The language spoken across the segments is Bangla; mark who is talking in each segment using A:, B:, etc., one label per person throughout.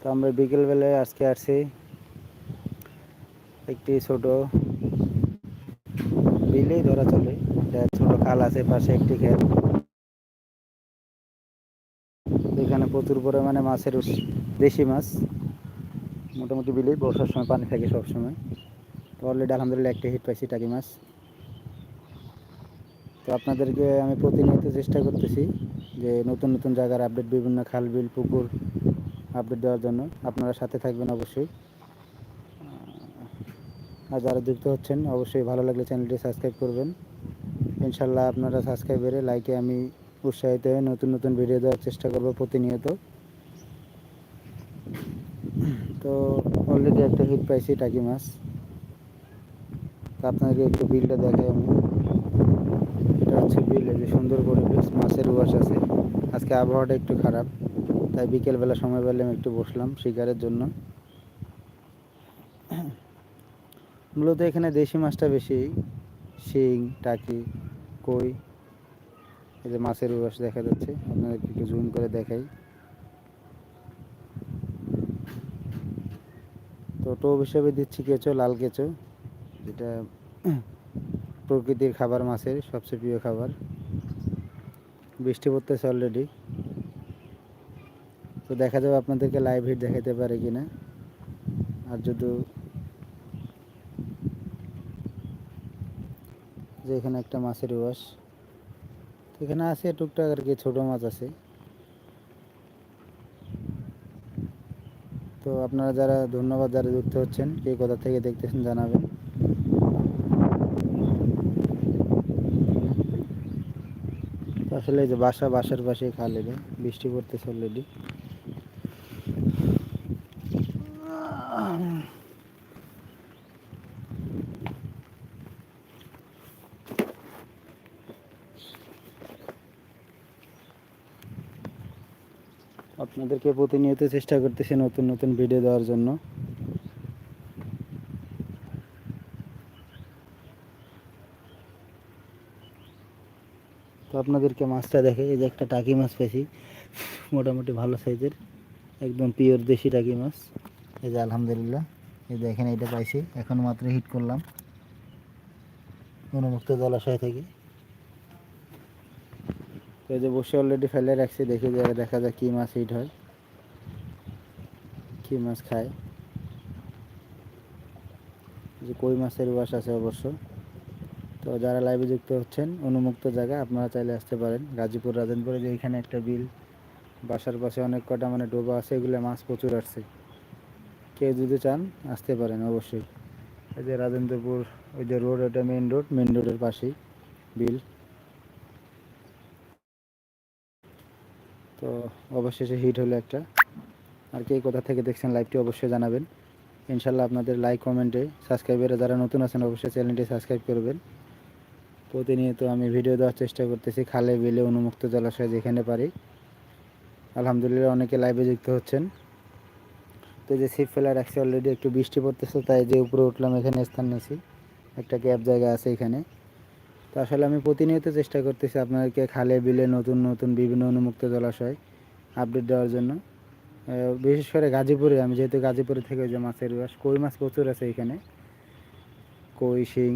A: তো আমরা বিকেলবেলায় আজকে আসছি একটি ছোট বিলেই ধরা চলে। ছোট খাল আছে, পাশে একটি খেল এখানে প্রচুর পরিমাণে মাছের দেশি মাছ। মোটামুটি বিলেই বর্ষার সময় পানি থাকে সব সময় তো অলরেডি আলহামদুলিল্লাহ একটা হিট পাইছি টাকি মাছ। তো আপনাদেরকে আমি প্রতিনিয়ত চেষ্টা করতেছি যে নতুন নতুন জায়গার আপডেট বিভিন্ন খাল, বিল, পুকুর আপডেট দেওয়ার জন্য আপনারা সাথে থাকবেন অবশ্যই। আর যারা যুক্ত হচ্ছেন, অবশ্যই ভালো লাগলে চ্যানেলটি সাবস্ক্রাইব করবেন। ইনশাল্লাহ আপনারা সাবস্ক্রাইবারে লাইকে আমি উৎসাহিত হয়ে নতুন নতুন ভিডিও দেওয়ার চেষ্টা করব প্রতিনিয়ত। তো অলরেডি একটা হিট পাইছি টাকি মাছ। তো আপনাদেরকে একটু বিলটা দেখাই আমি। এটা হচ্ছে বিল যে সুন্দর পরিবেশ মাছের উয়াস আছে। আজকে আবহাওয়াটা একটু খারাপ। তাই বিকেলবেলা সময় পেলে আমি একটু বসলাম শিকারের জন্য। মূলত এখানে দেশি মাছটা বেশি, শিং, টাকি, কই, এই যে মাছের উয়াস দেখা যাচ্ছে, আপনাদেরকে একটু জুম করে দেখাই। তো টোপ হিসেবে দিচ্ছি কেঁচো, লাল কেঁচো, যেটা প্রকৃতির খাবার মাছের, সবচেয়ে প্রিয় খাবার। বৃষ্টি পড়তেছে অলরেডি তো দেখা যাবে আপনাদেরকে লাইভ হিট দেখাতে পারে কিনা। আর যদি যে এখানে একটা মাছের ওয়াশ এখানে আছে টুকটাক আর কি, ছোটো মাছ আছে। তো আপনারা যারা ধন্যবাদ, যারা যুক্ত হচ্ছেন, কে কোথা থেকে দেখতেছেন জানাবেন। আসলে এই যে বাসা, বাসার পাশে খাল বৃষ্টি পড়তেছে অলরেডি আপনাদেরকে প্রতিনিয়ত চেষ্টা করতেছি নতুন নতুন ভিডিও দেওয়ার জন্য। তো আপনাদেরকে মাছটা দেখে, এই যে একটা টাকি মাছ পেয়েছি, মোটামুটি ভালো সাইজের, একদম পিওর দেশি টাকি মাছ। এই যে আলহামদুলিল্লাহ। এই দেখেন এটা পাইছি। এখন মাত্র হিট করলাম। উন্মুক্ত জলাশয় থেকে। তো এই যে বসে অলরেডি ফেলে রাখছি। দেখি যে দেখা যায় কী মাছ হিট হয়। কী মাছ খায়। যে কই মাছের বাস আছে অবশ্য। তো যারা লাইভে যুক্ত হচ্ছেন অনুমুক্ত জায়গা, আপনারা চাইলে আসতে পারেন। গাজীপুর, রাজনপুরে যে এখানে একটা বিল, বাসার পাশে অনেক কটা মানে ডোবা আছে, এগুলো মাছ প্রচুর আসছে। কেউ যদি চান, আসতে পারেন অবশ্যই। এই যে রাজেন্দ্রপুর, ওই যে রোড ওটা মেন রোড মেন রোডের পাশেই, বিল। তো অবশেষে হিট হলো একটা। আর কে কোথা থেকে দেখছেন লাইভটি অবশ্যই জানাবেন। ইনশাল্লাহ আপনাদের লাইক কমেন্টে সাবস্ক্রাইবারে যারা নতুন আছেন, অবশ্যই চ্যানেলটি সাবস্ক্রাইব করবেন। প্রতিনিয়ত আমি ভিডিও দেওয়ার চেষ্টা করতেছি, খালে, বিলে, উন্মুক্ত জলাশয় যেখানে পারি। আলহামদুলিল্লাহ অনেকে লাইভে যুক্ত হচ্ছেন। তো যে সিপ ফেলা রাখছি অলরেডি একটু বৃষ্টি পড়তেছে, তাই যে উপরে উঠলাম, এখানে স্থান নিয়েছি। একটা ক্যাব জায়গা আছে এখানে। তো আসলে আমি প্রতিনিয়ত চেষ্টা করতেছি আপনাদেরকে খালে, বিলে নতুন নতুন, বিভিন্ন উন্মুক্ত জলাশয় আপডেট দেওয়ার জন্য। বিশেষ করে গাজীপুরে, আমি যেহেতু গাজীপুরে থেকে যে মাছের বাস কই মাছ প্রচুর আছে এখানে। কই, শিং,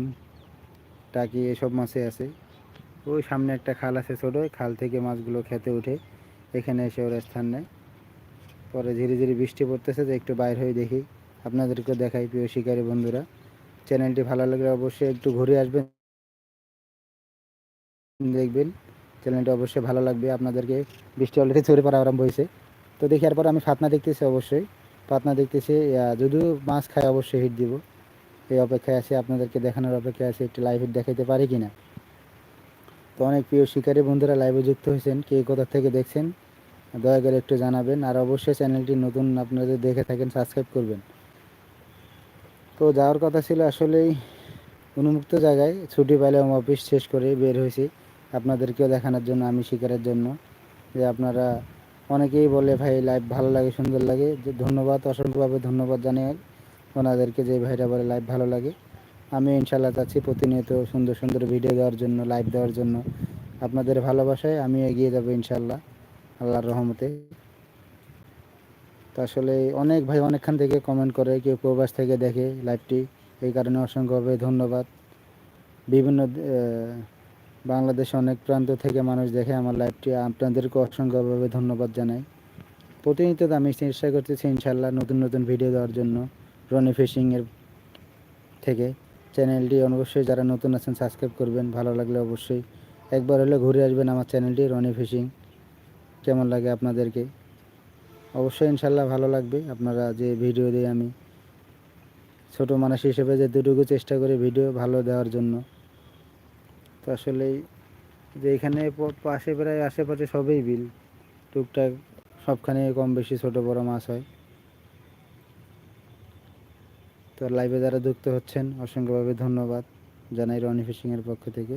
A: টাকি, এসব মাছই আছে। ওই সামনে একটা খাল আছে ছোটো, খাল থেকে মাছগুলো খেতে উঠে এখানে এসে ওরা স্থান নেয়। পরে ধীরে ধীরে বৃষ্টি পড়তেছে যে একটু বাইর হয়ে দেখি আপনাদেরকে দেখাই, প্রিয় শিকারী বন্ধুরা। চ্যানেলটি ভালো লাগলে অবশ্যই একটু ঘুরে আসবেন, দেখবেন। চ্যানেলটি অবশ্যই ভালো লাগবে, আপনাদেরকে বৃষ্টি অলরেডি চড়ে পড়া আরম্ভ হয়েছে। তো দেখি, এরপর আমি ফাতনা দেখতেছি অবশ্যই। ফাতনা দেখতেছি যদিও মাছ খায় অবশ্যই হিট দিব। এই অপেক্ষায় আছে, আপনাদেরকে দেখানোর অপেক্ষায় আছে, একটু লাইভ হিট দেখাইতে পারি কিনা। তো অনেক প্রিয় শিকারী বন্ধুরা লাইভে যুক্ত হয়েছেন, কে কোথা থেকে দেখছেন? দয়া করে একটু জানাবেন আর অবশ্যই চ্যানেলটি নতুন আপনাদের দেখে থাকেন সাবস্ক্রাইব করবেন। তো যাওয়ার কথা ছিল আসলেই উন্মুক্ত জায়গায় ছুটি পেলে অফিস শেষ করে বের হয়েছি। আপনাদেরকেও দেখানোর জন্য, আমি শিকারের জন্য। যে আপনারা অনেকেই বলে, ভাই লাইভ ভালো লাগে, সুন্দর লাগে। যে ধন্যবাদ, অসংখ্যভাবে ধন্যবাদ জানিয়ে ওনাদেরকে যে ভাইরা বলে লাইভ ভালো লাগে। আমি ইনশাল্লাহ চাচ্ছি প্রতিনিয়ত সুন্দর সুন্দর ভিডিও দেওয়ার জন্য লাইভ দেওয়ার জন্য। আপনাদের ভালোবাসায় আমি এগিয়ে যাব ইনশাল্লাহ আল্লাহর রহমতে। তো আসলে অনেক ভাই অনেকখান থেকে কমেন্ট করে, কেউ প্রবাস থেকে দেখে লাইভটি এই কারণে অসংখ্যভাবে ধন্যবাদ। বিভিন্ন বাংলাদেশে অনেক প্রান্ত থেকে মানুষ দেখে আমার লাইভটি আপনাদেরকে অসংখ্যভাবে ধন্যবাদ জানাই। প্রতিনিয়ত আমি চেষ্টা করতেছি ইনশাল্লাহ নতুন নতুন ভিডিও দেওয়ার জন্য রনি ফিশিংয়ের থেকে। চ্যানেলটি অবশ্যই যারা নতুন আছেন সাবস্ক্রাইব করবেন। ভালো লাগলে অবশ্যই একবার হলে ঘুরে আসবেন আমার চ্যানেলটি রনি ফিশিং কেমন লাগে আপনাদেরকে? অবশ্যই ইনশাল্লাহ ভালো লাগবে। আপনারা যে ভিডিও দিয়ে আমি ছোট মানুষ হিসেবে যে দুটুকু চেষ্টা করি ভিডিও ভালো দেওয়ার জন্য। তো আসলেই যে এখানে পাশে প্রায় আশেপাশে সবই বিল। টুকটাক সবখানে কম বেশি ছোট বড় মাছ হয়। তো লাইভে যারা যুক্ত হচ্ছেন, অসংখ্যভাবে ধন্যবাদ জানাই রনি ফিশিংয়ের পক্ষ থেকে।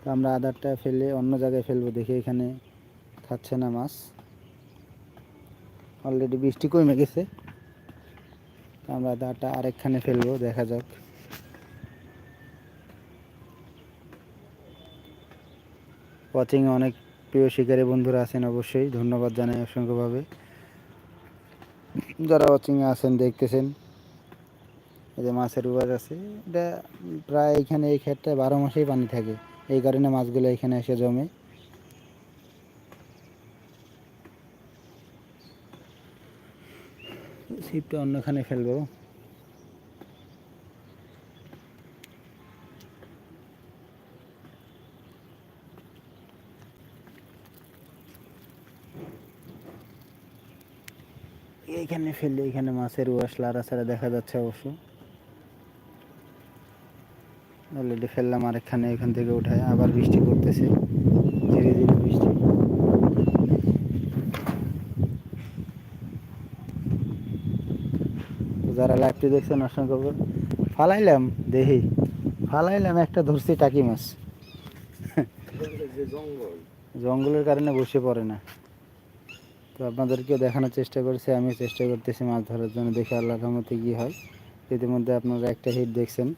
A: তো আমরা আদারটা ফেলে অন্য জায়গায় ফেলব দেখি এখানে খাচ্ছে না মাছ। অলরেডি বৃষ্টি কমে গেছে। আমরা আদারটা আরেকখানে ফেলব, দেখা যাক। ওয়াচিংয়ে অনেক প্রিয় শিকারী বন্ধুরা আছেন অবশ্যই, ধন্যবাদ জানাই অসংখ্যভাবে। যারা ওয়াচিংয়ে আছেন, দেখতেছেন, এই যে মাছের উবাজ আছে, এটা প্রায় এখানে এই ক্ষেতটায় বারো মাসেই পানি থাকে। এই কারণে মাছগুলো এখানে এসে জমে। ছিপটা অন্যখানে ফেলব। এইখানে ফেললে এখানে মাছের উয়াস লাড়াছাড়া দেখা যাচ্ছে অবশ্য। অলরেডি ফেললাম আরেকখানে, এখান থেকে উঠায়, আবার বৃষ্টি পড়তেছে। ধীরে ধীরে বৃষ্টি তো যারা লাইভটি দেখছেন, অসংখ্য ফালাইলাম দেখি ফালাইলাম একটা ধরছি টাকি মাছ। জঙ্গলের কারণে বসে পড়ে না। তো আপনাদেরকেও দেখানোর চেষ্টা করছি আমি চেষ্টা করতেছি মাছ ধরার জন্য, দেখি আল্লাহ রহমতে কী হয়। ইতিমধ্যে আপনারা একটা হিট দেখছেন।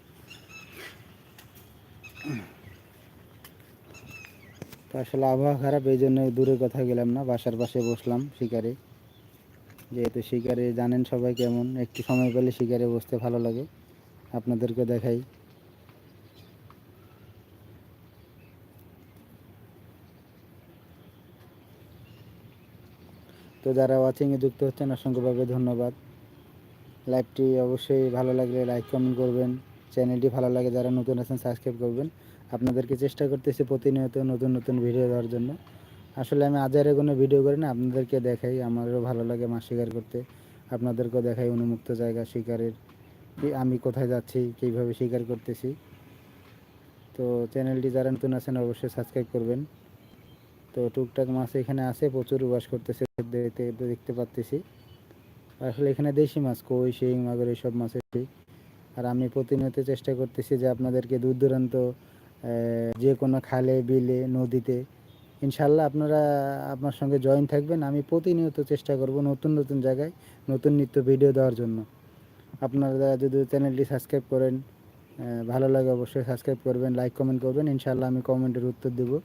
A: তো আসলে আবহাওয়া খারাপ, এই জন্য দূরে কথা গেলাম না, বাসার পাশে বসলাম, শিকারে। যেহেতু শিকারে জানেন সবাই কেমন, একটু সময় পেলে শিকারে বসতে ভালো লাগে। আপনাদেরকে দেখাই। তো যারা ওয়াচিংয়ে যুক্ত হচ্ছেন, অসংখ্যভাবে ধন্যবাদ। লাইভটি অবশ্যই ভালো লাগলে লাইক কমেন্ট করবেন। চ্যানেলটি ভালো লাগে, যারা নতুন আছেন সাবস্ক্রাইব করবেন। আপনাদেরকে চেষ্টা করতেছি প্রতিনিয়ত নতুন নতুন ভিডিও দেওয়ার জন্য। আসলে আমি আজারে কোনো ভিডিও করি না, আপনাদেরকে দেখাই, আমারও ভালো লাগে মাছ শিকার করতে। আপনাদেরকেও দেখাই উন্মুক্ত জায়গা শিকারের আমি কোথায় যাচ্ছি, কীভাবে শিকার করতেছি। তো চ্যানেলটি যারা নতুন আছেন, অবশ্যই সাবস্ক্রাইব করবেন। তো টুকটাক মাছ এখানে আছে, প্রচুর বাস করতেছে, দেখতে পাচ্তেছি আসলে এখানে দেশি মাছ, কই, শিং, মাগুর, এইসব মাছ আছে। আর আমি প্রতিনিয়ত চেষ্টা করতেছি যে আপনাদেরকে দূর দূরান্ত যে কোনো খালে, বিলে, নদীতে ইনশাল্লাহ আপনারা আপনার সঙ্গে জয়েন থাকবেন। আমি প্রতিনিয়ত চেষ্টা করব নতুন নতুন জায়গায় নতুন নিত্য ভিডিও দেওয়ার জন্য। আপনারা যদি চ্যানেলটি সাবস্ক্রাইব করেন ভালো লাগে অবশ্যই সাবস্ক্রাইব করবেন লাইক কমেন্ট করবেন। ইনশাল্লাহ আমি কমেন্টের উত্তর দেবো।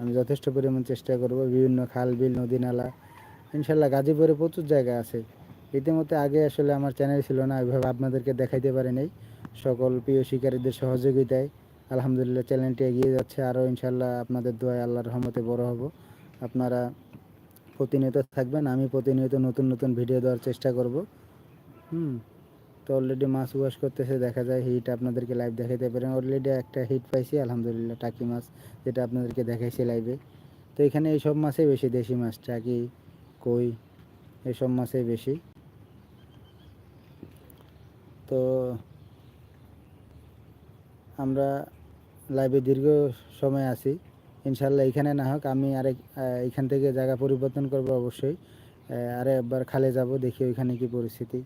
A: আমি যথেষ্ট পরিমাণ চেষ্টা করব, বিভিন্ন খাল, বিল, নদী, নালা। ইনশাল্লাহ গাজীপুরে প্রচুর জায়গা আছে। ইতিমধ্যে আগে আসলে আমার চ্যানেল ছিল না, ওইভাবে আপনাদেরকে দেখাইতে পারি নাই। সকল প্রিয় শিকারীদের সহযোগিতায় আলহামদুলিল্লাহ চ্যানেলটি এগিয়ে যাচ্ছে। আরও ইনশাল্লাহ আপনাদের দোয়ায় আল্লাহর রহমতে বড় হব। আপনারা প্রতিনিয়ত থাকবেন, আমি প্রতিনিয়ত নতুন নতুন ভিডিও দেওয়ার চেষ্টা করব। হুম, তো অলরেডি মাছ ওয়াশ করতেছে, দেখা যায় হিট আপনাদেরকে লাইভ দেখাইতে পারেন। অলরেডি একটা হিট পাইছি, আলহামদুলিল্লাহ, টাকি মাছ যেটা আপনাদেরকে দেখাইছি লাইভে তো এখানে এইসব মাছই বেশি, দেশি মাছ, টাকি, কই এইসব মাছই বেশি। তো আমরা লাইভে দীর্ঘ সময় আছি। ইনশাল্লাহ এখানে না হোক আমি আরেক এখান থেকে জায়গা পরিবর্তন করব অবশ্যই। আরে একবার খালে যাব, দেখি ওইখানে কি পরিস্থিতি।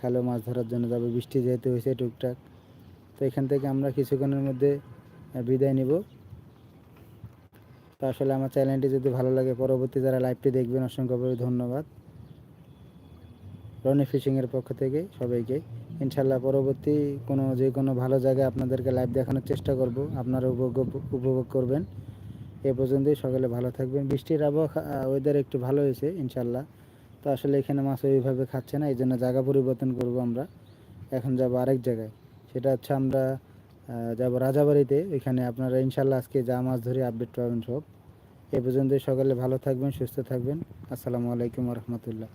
A: খালেও মাছ ধরার জন্য যাব, বৃষ্টি যেহেতু হয়েছে টুকটাক। তো এখান থেকে আমরা কিছুক্ষণের মধ্যে বিদায় নিব। তো আসলে আমার চ্যানেলটি যদি ভালো লাগে, পরবর্তী যারা লাইভটি দেখবেন, অসংখ্যভাবে ধন্যবাদ। রনি ফিশিংয়ের পক্ষ থেকে সবাইকে। ইনশাল্লাহ পরবর্তী কোনো যে কোনো ভালো জায়গায় আপনাদেরকে লাইভ দেখানোর চেষ্টা করব। আপনারা উপভোগ উপভোগ করবেন। এ পর্যন্তই, সকালে ভালো থাকবেন। বৃষ্টির আবহাওয়া ওয়েদার একটু ভালো হয়েছে ইনশাল্লাহ তো আসলে এখানে মাছ ওইভাবে খাচ্ছে না এই জন্য জায়গা পরিবর্তন করব আমরা। এখন যাব আরেক জায়গায়। সেটা হচ্ছে আমরা যাব রাজাবাড়িতে। ওইখানে আপনারা ইনশাল্লাহ আজকে যা মাছ ধরে আপডেট পাবেন সব। এ পর্যন্ত সকালে ভালো থাকবেন, সুস্থ থাকবেন। আসসালামু আলাইকুম রহমতুল্লাহ।